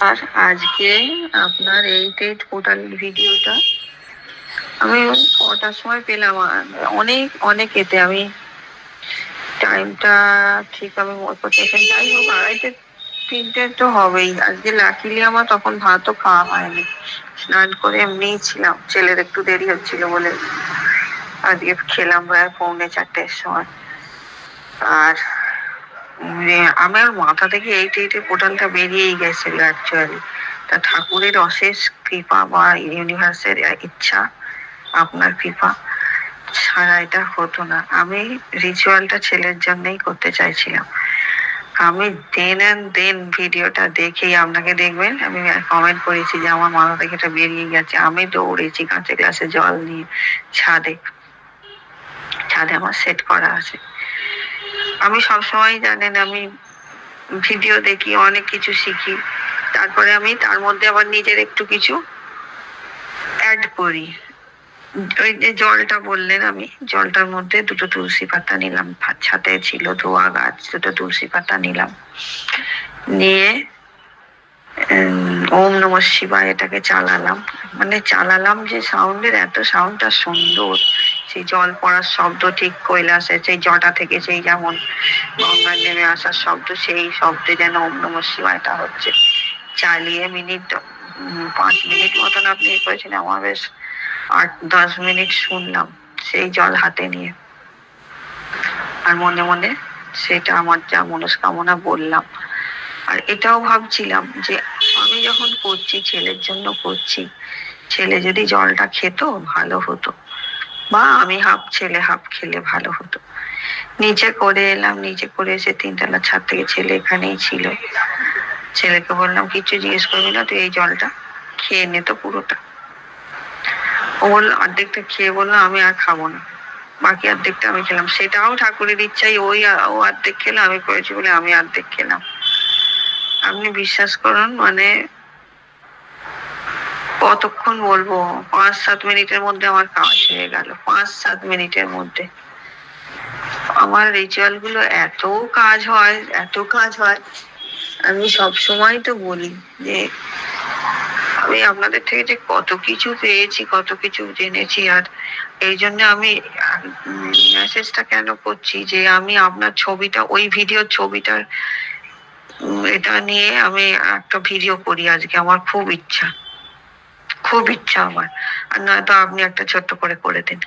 আর আজকে আপনার eight eight পোর্টালের ভিডিওটা আমি কটার সময় পেলাম? অনেক অনেক এতে আমি টাইমটা ঠিক আমি করতে যাই হোক, আড়াইটে, তিনটে তো হবেই। আজকে লাকিলি আমার তখন ভাতও খাওয়া হয়নি। স্নান করে এমনিই ছিলাম। ছেলের একটু দেরি হচ্ছিল বলে আজকে খেলাম প্রায় পৌনে চারটের সময়। আর আমার মাথা থেকে এইট এইটে পোর্টালটা বেরিয়েই গেছিল অ্যাকচুয়ালি তা ঠাকুরের অশেষ কৃপা বা ইউনিভার্সের ইচ্ছা, আপনার কৃপা, ছাড়া এটা হতো না। আমি রিচুয়ালটা ছেলের জন্যই করতে চাইছিলাম। আমি দেন অ্যান্ড দেন ভিডিওটা দেখেই আপনাকে দেখবেন, আমি কমেন্ট করেছি যে আমার মাথা থেকে এটা বেরিয়ে গেছে। আমি দৌড়েছি কাঁচে গ্লাসে জল নিয়ে ছাদে। ছাদে আমার সেট করা আছে। আমি সবসময় জানেন, আমি ভিডিও দেখি, অনেক কিছু শিখি। তারপরে আমি তার মধ্যে আবার নিজের একটু কিছু অ্যাড করি। ওই যে জলটা বললেন আমি, জলটার মধ্যে দুটো তুলসী পাতা নিলাম। ছাতে ছিল ধোয়া গাছ, দুটো তুলসী পাতা নিলাম। নিয়ে ওম নম শিবায় এটাকে চালালাম। মানে চালালাম যে সাউন্ডের এত সাউন্ডটা সুন্দর। সেই জল পড়ার শব্দ ঠিক কৈলাসে সেই জটা থেকে সেই যেমন গঙ্গার নেমে আসার শব্দ, সেই শব্দে যেন ওম নম শিবায়টা হচ্ছে। চালিয়ে মিনিট পাঁচ মিনিট মতন আপনি করেছেন, আমার বেশ আট, দশ মিনিট শুনলাম সেই জল হাতে নিয়ে। আর মনে মনে সেটা আমার যা মনস্কামনা বললাম। আর এটাও ভাবছিলাম যে আমি যখন করছি, ছেলের জন্য করছি, ছেলে যদি জলটা খেত, ভালো হতো। বা আমি হাফ ছেলে, হাফ খেলে ভালো হতো। নিচে করে এলাম নিচে করে এসে তিনতলা ছাদ থেকে ছেলে এখানেই ছিল। ছেলেকে বললাম, কিছু জিজ্ঞেস করবি না, তুই এই জলটা খেয়ে নে তো পুরোটা। ও বলল, অর্ধেকটা খেয়ে বলল, আমি আর খাব না। বাকি অর্ধেকটা আমি খেলাম। সেটাও ঠাকুরের ইচ্ছাই ওই ও অর্ধেক খেলো, আমি করেছি বলে আমি অর্ধেক খেলাম। আপনি বিশ্বাস করুন মানে কতক্ষণ বলব? পাঁচ, সাত মিনিটের মধ্যে আমার কাজ হয়ে গেল। পাঁচ, সাত মিনিটের মধ্যে। আমার রিচুয়ালগুলো এত কাজ হয়, এত কাজ হয়। আমি সব সময় তো বলি যে, আমি আপনাদের থেকে যে কত কিছু পেয়েছি, কত কিছু জেনেছি, আর এই জন্য আমি মেসেজটা কেন করছি যে, আমি আপনার ছবিটা, ওই ভিডিওর ছবিটার এটা নিয়ে আমি একটা ভিডিও করি আজকে। আমার খুব ইচ্ছা। খুব ইচ্ছা আমার। আর নয়তো আপনি একটা ছোট্ট করে করে দিন।